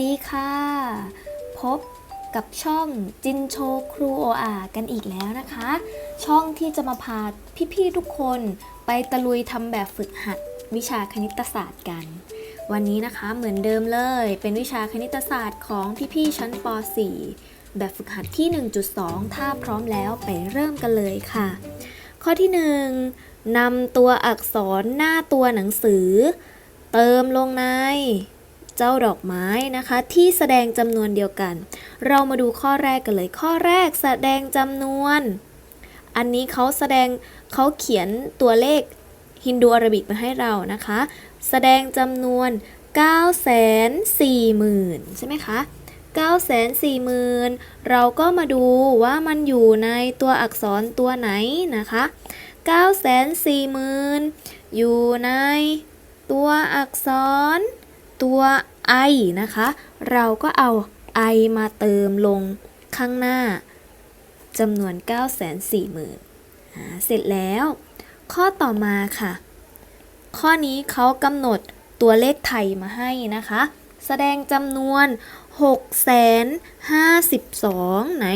ดีค่ะ พบกับช่องจินโชครูโออากันอีกแล้วนะคะ ช่องที่จะมาพาพี่ๆทุกคนไปตะลุยทำแบบฝึกหัดวิชาคณิตศาสตร์กัน วันนี้นะคะเหมือนเดิมเลย เป็นวิชาคณิตศาสตร์ของพี่ๆชั้นป .4 แบบฝึกหัดที่ 1.2 ถ้าพร้อมแล้วไปเริ่มกันเลยค่ะ ข้อที่ 1นำตัวอักษรหน้าตัวหนังสือ เติมลงใน เจ้าดอกไม้นะคะ ที่แสดงจำนวนเดียวกัน เรามาดูข้อแรกกันเลย ข้อแรกแสดงจำนวน อันนี้เขาแสดงเขาเขียนตัวเลขฮินดูอาราบิกมาให้เรานะคะ แสดงจำนวน 9 4 0 0 0 0 ใช่ไหมคะ 9 4 0 0 0 0เราก็มาดูว่ามันอยู่ในตัวอักษรตัวไหนนะคะ 9 4 0 0 0 0 อยู่ในตัวอักษร ตัว i นะคะ เราก็เอา i มาเติมลงข้างหน้าจำนวน 9 4 0 0 0 0อ่าเสร็จแล้ว ข้อต่อมาค่ะ ข้อนี้เขากำหนดตัวเลขไทยมาให้นะคะ แสดงจำนวน 6 5 2 ไหน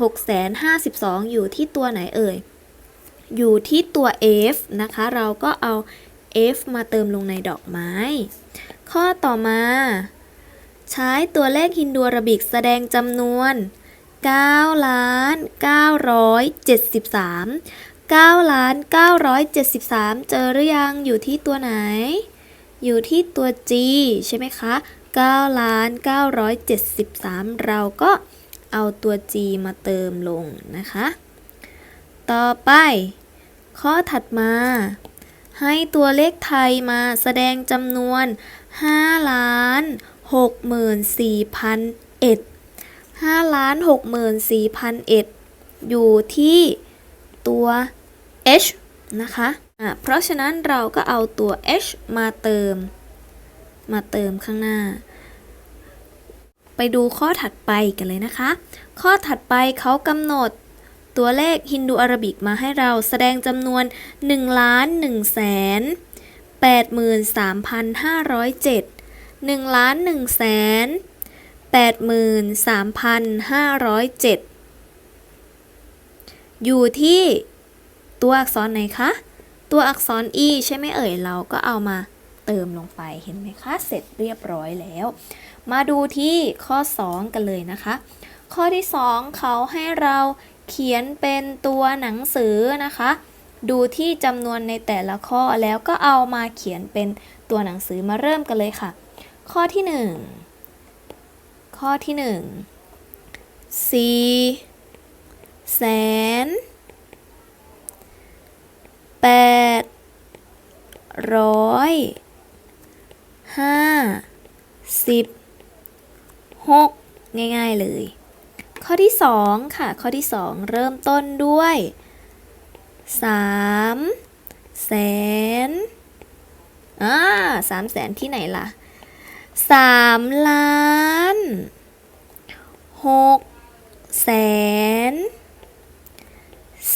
6 5 2 อยู่ที่ตัวไหนเอ่ย อยู่ที่ตัว f นะคะ เราก็เอา f มาเติมลงในดอกไม้ ข้อต่อมา ใช้ตัวเลขฮินดูอาราบิกแสดงจำนวน9ล้าน973 9ล้าน973 เจอหรือยังอยู่ที่ตัวไหน อยู่ที่ตัว G ใช่ไหมคะ9ล้าน973 เราก็เอาตัว G มาเติมลงนะคะ ต่อไป ข้อถัดมา ให้ตัวเลขไทยมาแสดงจำนวน 5ล้าน64,001 5ล้าน64,001อยู่ที่ตัว h นะคะอะเพราะฉะนั้นเราก็เอาตัว h มาเติม มาเติมข้างหน้า ไปดูข้อถัดไปกันเลยนะคะ ข้อถัดไปเขากำหนดตัวเลขฮินดูอาราบิกมาให้เราแสดงจำนวน1ล้าน1แสน 83,507 1ล้าน1แสน83,507 อยู่ที่ตัวอักษรไหนคะ ตัวอักษร e ใช่ไหมเอ่ย เราก็เอามาเติมลงไป เห็นไหมคะ เสร็จเรียบร้อยแล้ว มาดูที่ข้อ 2 กันเลยนะคะ ข้อที่ 2 เขาให้เราเขียนเป็นตัวหนังสือนะคะ ดูที่จำนวนในแต่ละข้อแล้วก็เอามาเขียนเป็นตัวหนังสือมาเริ่มกันเลยค่ะ ข้อที่ 1 ข้อที่ 1 สี่แสนแปดร้อยห้าสิบหกง่าย ๆ เลย ข้อที่ 2 ค่ะ ข้อที่ 2 เริ่มต้นด้วย 3แสนอ่าสามแสนที่ไหนล่ะ3ล้าน6แสน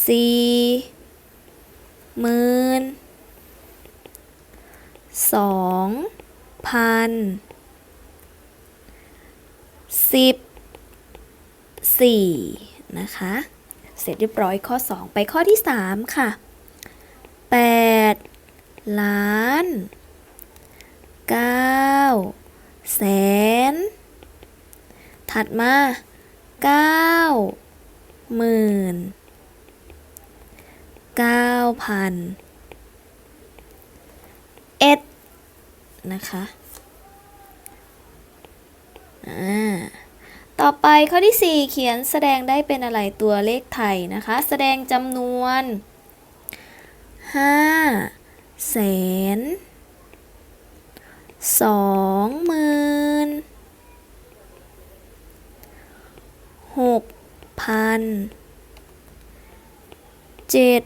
สี่หมื่นสองพันสิบสี่นะคะ สร็จเรียบร้อยข้อ 2 ไปข้อที่ 3 ค่ะ 8 ล้าน9แสน ถัดมา 9 หมื่น9พันเอ็ดนะคะ อ่า ต่อไปข้อที่ 4 เขียนแสดงได้เป็นอะไรตัวเลขไทยนะคะ แสดงจำนวน5แสนสองหมื่นหกพันเจ็ด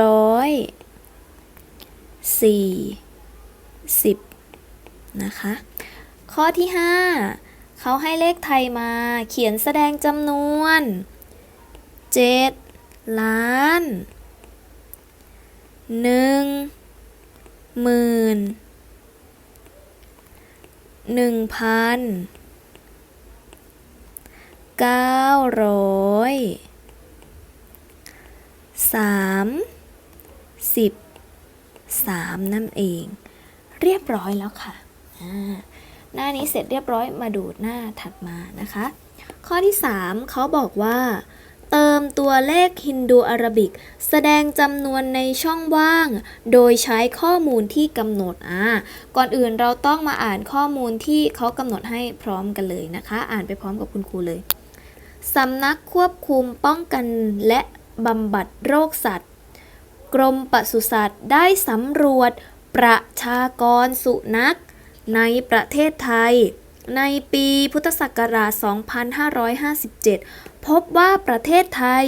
ร้อยสี่สิบนะคะ ข้อที่5 เขาให้เลขไทยมา เขียนแสดงจำนวน 7 ล้าน1หมื่นหนึ่งพันเก้าร้อยสามสิบสามนั่นเอง เรียบร้อยแล้วค่ะ หน้านี้เสร็จเรียบร้อยมาดูหน้าถัดมานะคะ ข้อที่ 3เขาบอกว่า เติมตัวเลขฮินดูอารบิก แสดงจำนวนในช่องว่าง โดยใช้ข้อมูลที่กำหนดอ่าก่อนอื่นเราต้องมาอ่านข้อมูลที่เขากำหนดให้พร้อมกันเลยนะคะ อ่านไปพร้อมกับคุณครูเลยสำนักควบคุมป้องกันและบำบัดโรคสัตว์ กรมปศุสัตว์ได้สำรวจประชากรสุนัข ในประเทศไทย ในปีพุทธศักราช 2557 พบว่าประเทศไทย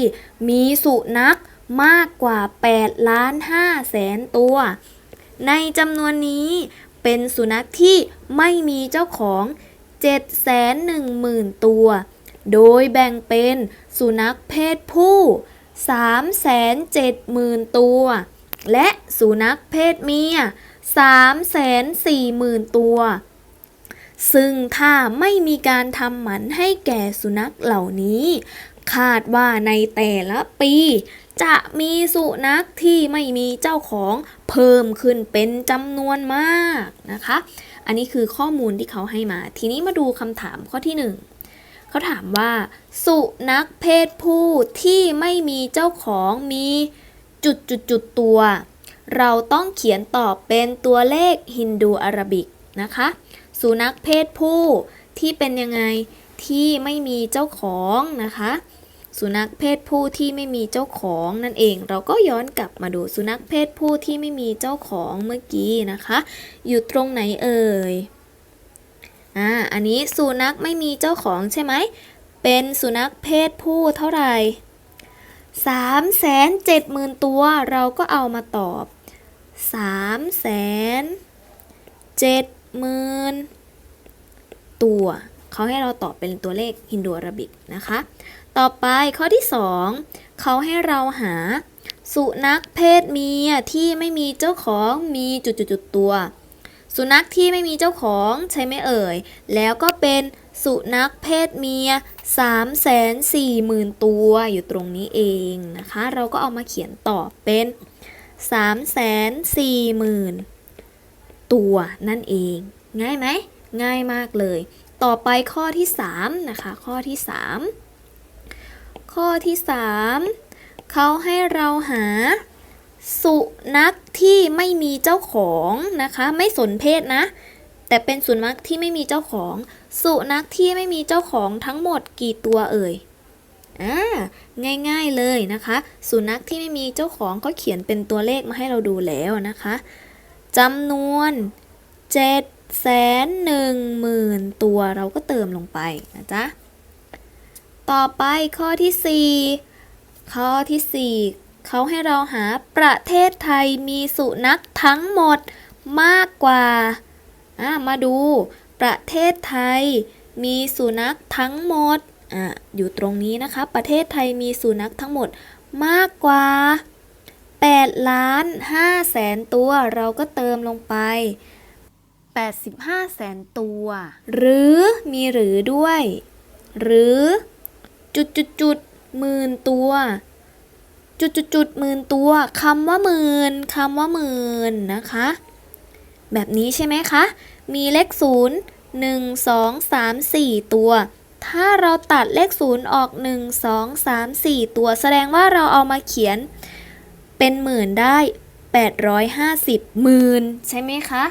มีสุนัขมากกว่า 8 ล้าน5แสนตัว ในจำนวนนี้เป็นสุนัขที่ไม่มีเจ้าของ 710,000 ตัว โดยแบ่งเป็นสุนัขเพศผู้ 370,000 ตัว และสุนัขเพศเมีย 340,000 ตัว ซึ่งถ้าไม่มีการทำหมันให้แก่สุนัขเหล่านี้ คาดว่าในแต่ละปี จะมีสุนัขที่ไม่มีเจ้าของเพิ่มขึ้นเป็นจำนวนมากนะคะ อันนี้คือข้อมูลที่เขาให้มา ทีนี้มาดูคำถามข้อที่หนึ่งเขาถามว่า สุนัขเพศผู้ที่ไม่มีเจ้าของมีจุดจุดจุดตัว เราต้องเขียนตอบเป็นตัวเลขฮินดูอาราบิกนะคะ สุนัขเพศผู้ที่เป็นยังไงที่ไม่มีเจ้าของนะคะ สุนัขเพศผู้ที่ไม่มีเจ้าของนั่นเอง เราก็ย้อนกลับมาดูสุนัขเพศผู้ที่ไม่มีเจ้าของเมื่อกี้นะคะ อยู่ตรงไหนเอ่ยอ่าอันนี้สุนัขไม่มีเจ้าของใช่ไหมเป็นสุนัขเพศผู้เท่าไหร่สามแสนเจ็ดหมื่นตัวเราก็เอามาตอบ สามแสนเจ็ดหมื่นตัว เขาให้เราตอบเป็นตัวเลขฮินดูอาราบิกนะคะ ต่อไปข้อที่ 2 เขาให้เราหาสุนัขเพศเมียที่ไม่มีเจ้าของมีจุดๆตัว สุนัขที่ไม่มีเจ้าของใช่ไหมเอ่ย แล้วก็เป็นสุนัขเพศเมีย 3 4 0 0 0 0 ตัวอยู่ตรงนี้เองนะคะ เราก็เอามาเขียนตอบเป็น 3 4 0 0 0 0 ตัวนั่นเอง ง่ายไหม ง่ายมากเลย ต่อไปข้อที่ 3 นะคะ ข้อที่ 3 ข้อที่ 3 เขาให้เราหาสุนัขที่ไม่มีเจ้าของนะคะ ไม่สนเพศนะ แต่เป็นสุนัขที่ไม่มีเจ้าของ สุนัขที่ไม่มีเจ้าของทั้งหมดกี่ตัวเอ่ย อ่าง่ายๆเลยนะคะ สุนัขที่ไม่มีเจ้าของก็เขียนเป็นตัวเลขมาให้เราดูแล้วนะคะจำนวน7แสนหนึ่งหมื่นตัวเราก็เติมลงไปนะจ๊ะ ต่อไปข้อที่ 4 ข้อที่ 4 เขาให้เราหาประเทศไทยมีสุนัขทั้งหมดมากกว่าอ่ามาดูประเทศไทยมีสุนัขทั้งหมด อ่าอยู่ตรงนี้นะคะ ประเทศไทยมีสุนัขทั้งหมดมากกว่า 8 ล้าน5แสนตัวเราก็เติมลงไป 85แสนตัว หรือมีหรือด้วย หรือจุดจุดจุดหมื่นตัว จุดจุดจุดหมื่นตัวคำว่าหมื่นคำว่าหมื่นนะคะ แบบนี้ใช่ไหมคะ มีเลขศูนย์หนึ่งสองสามสี่ตัว ถ้าเราตัดเลขศูนย์ออกหนึ่งสองสามสี่ตัว แสดงว่าเราเอามาเขียนเป็นหมื่นได้ 850หมื่นใช่ไหมคะ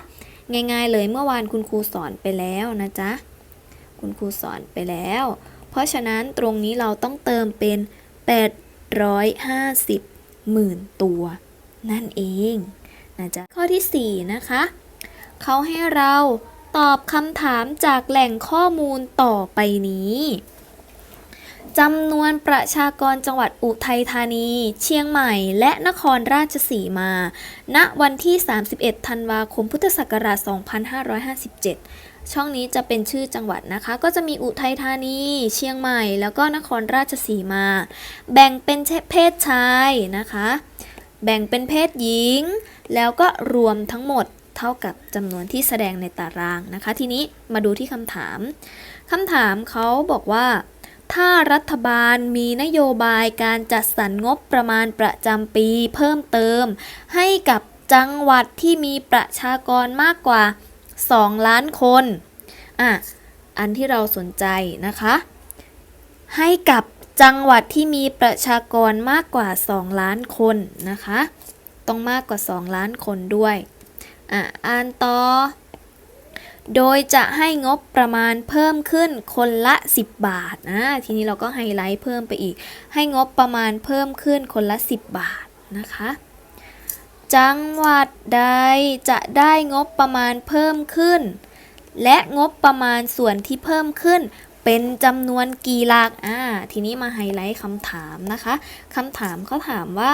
ง่ายๆเลยเมื่อวานคุณครูสอนไปแล้วนะจ๊ะ คุณครูสอนไปแล้ว เพราะฉะนั้นตรงนี้เราต้องเติมเป็น 850หมื่นตัว นั่นเองนะจ๊ะ ข้อที่ 4 นะคะ เขาให้เรา ตอบคำถามจากแหล่งข้อมูลต่อไปนี้จำนวนประชากรจังหวัดอุทัยธานี เชียงใหม่ และนครราชสีมา ณ วันที่ 31 ธันวาคม พุทธศักราช 2557 ช่องนี้จะเป็นชื่อจังหวัดนะคะ ก็จะมีอุทัยธานี เชียงใหม่ แล้วก็นครราชสีมา แบ่งเป็นเพศชายนะคะ แบ่งเป็นเพศหญิง แล้วก็รวมทั้งหมด เท่ากับจำนวนที่แสดงในตารางนะคะ ทีนี้มาดูที่คำถามคำถามเขาบอกว่า ถ้ารัฐบาลมีนโยบายการจัดสรรงบประมาณประจำปีเพิ่มเติม ให้กับจังหวัดที่มีประชากรมากกว่า 2 ล้านคนอะอันที่เราสนใจนะคะ ให้กับจังหวัดที่มีประชากรมากกว่า 2 ล้านคนนะคะ ต้องมากกว่า 2 ล้านคนด้วย อะอ่านต่อ โดยจะให้งบประมาณเพิ่มขึ้นคนละ 10 บาทนะทีนี้เราก็ไฮไลท์เพิ่มไปอีก ให้งบประมาณเพิ่มขึ้นคนละ 10 บาทนะคะจังหวัดใดจะได้งบประมาณเพิ่มขึ้น และงบประมาณส่วนที่เพิ่มขึ้น เป็นจำนวนกี่หลักอ่าทีนี้มาไฮไลท์คำถามนะคะคำถามเขาถามว่า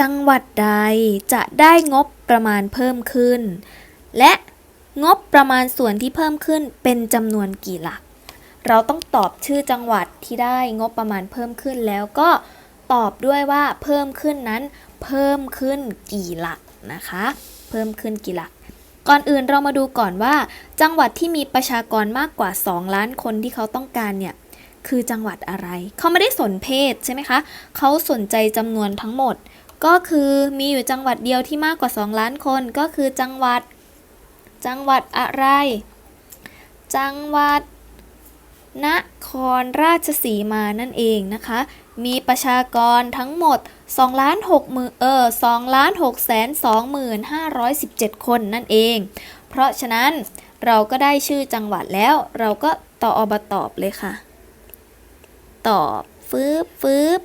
จังหวัดใดจะได้งบประมาณเพิ่มขึ้น และงบประมาณส่วนที่เพิ่มขึ้นเป็นจำนวนกี่หลัก เราต้องตอบชื่อจังหวัดที่ได้งบประมาณเพิ่มขึ้นแล้วก็ตอบด้วยว่าเพิ่มขึ้นนั้น เพิ่มขึ้นกี่หลักนะคะ เพิ่มขึ้นกี่หลัก ก่อนอื่นเรามาดูก่อนว่า จังหวัดที่มีประชากรมากกว่า 2 ล้านคนที่เขาต้องการเนี่ยคือจังหวัดอะไร เขาไม่ได้สนเพศใช่ไหมคะ เขาสนใจจำนวนทั้งหมด ก็คือมีอยู่จังหวัดเดียวที่มากกว่า 2 ล้านคนก็คือจังหวัด จังหวัดอะไร จังหวัด นครราชสีมานั่นเองนะคะ มีประชากรทั้งหมด2ล้าน6หมื่นเออ2ล้าน6แสน2หมื่น517 คนนั่นเอง เพราะฉะนั้นเราก็ได้ชื่อจังหวัดแล้ว เราก็ต่ออบตอบเลยค่ะ ตอบฟืบฟืบ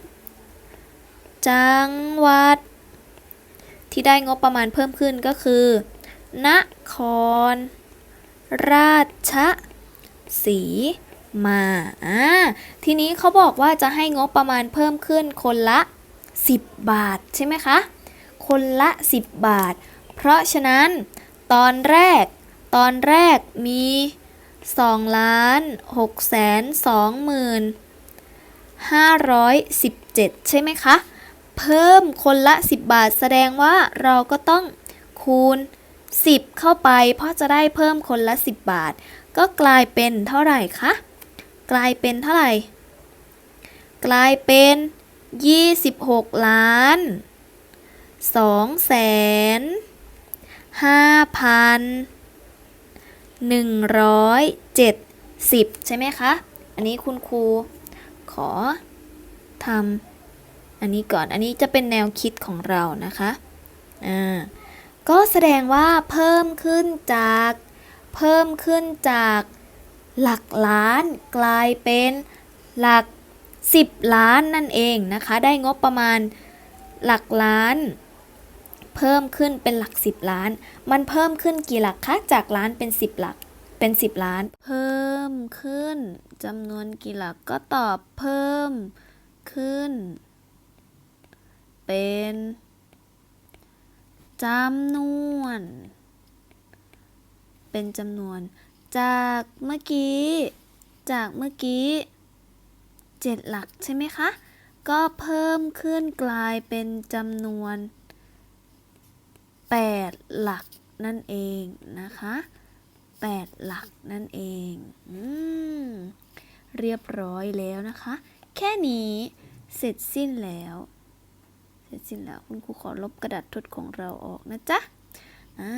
จังหวัด ที่ได้งบประมาณเพิ่มขึ้นก็คือ นคร ราชสีมาอ่าทีนี้เขาบอกว่าจะให้งบประมาณเพิ่มขึ้นคนละ 10 บาทใช่ไหมคะ คนละ 10 บาท เพราะฉะนั้น ตอนแรก ตอนแรกมี2ล้าน6แสน2หมื่น517 ใช่ไหมคะ เพิ่มคนละ 10 บาท แสดงว่าเราก็ต้องคูณ 10 เข้าไป เพราะจะได้เพิ่มคนละ 10 บาท ก็กลายเป็นเท่าไหร่คะ กลายเป็นเท่าไหร่ กลายเป็น 26 ล้าน2แสน5พัน170 ใช่ไหมคะ อันนี้คุณครูขอทำ อันนี้ก่อน อันนี้จะเป็นแนวคิดของเรานะคะ อ่า ก็แสดงว่าเพิ่มขึ้นจาก เพิ่มขึ้นจากหลักล้านกลายเป็นหลัก 10 ล้านนั่นเองนะคะ ได้งบประมาณหลักล้าน เพิ่มขึ้นเป็นหลัก 10 ล้าน มันเพิ่มขึ้นกี่หลักคะจากล้านเป็น 10 หลักเป็น 10 ล้าน เพิ่มขึ้นจำนวนกี่หลักก็ตอบเพิ่มขึ้น เป็นจำนวน เป็นจำนวน จากเมื่อกี้ จากเมื่อกี้7หลักใช่ไหมคะ ก็เพิ่มขึ้นกลายเป็นจำนวน 8 หลักนั่นเองนะคะ 8 หลักนั่นเองอเรียบร้อยแล้วนะคะ แค่นี้เสร็จสิ้นแล้ว เสร็จสิ้นแล้วคุณครูขอลบกระดาษทดของเราออกนะจ๊ะอ่า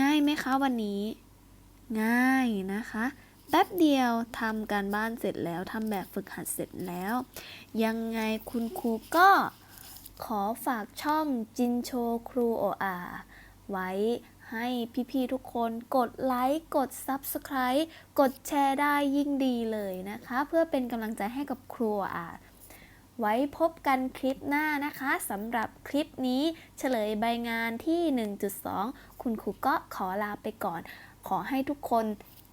ง่ายไหมคะวันนี้ ง่ายนะคะ แป๊บเดียวทำการบ้านเสร็จแล้วทำแบบฝึกหัดเสร็จแล้ว ยังไงคุณครูก็ขอฝากช่องจินโชครูโออาไว้ให้พี่ๆทุกคนกดไลค์กด Subscribe กดแชร์ได้ยิ่งดีเลยนะคะ เพื่อเป็นกำลังใจให้กับครูอา ไว้พบกันคลิปหน้านะคะสำหรับคลิปนี้เฉลยใบงานที่ 1.2 คุณครูก็ขอลาไปก่อน ขอให้ทุกคน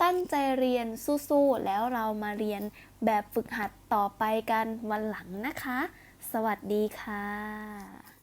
ตั้งใจเรียนสู้ๆ แล้วเรามาเรียนแบบฝึกหัดต่อไปกันวันหลังนะคะ สวัสดีค่ะ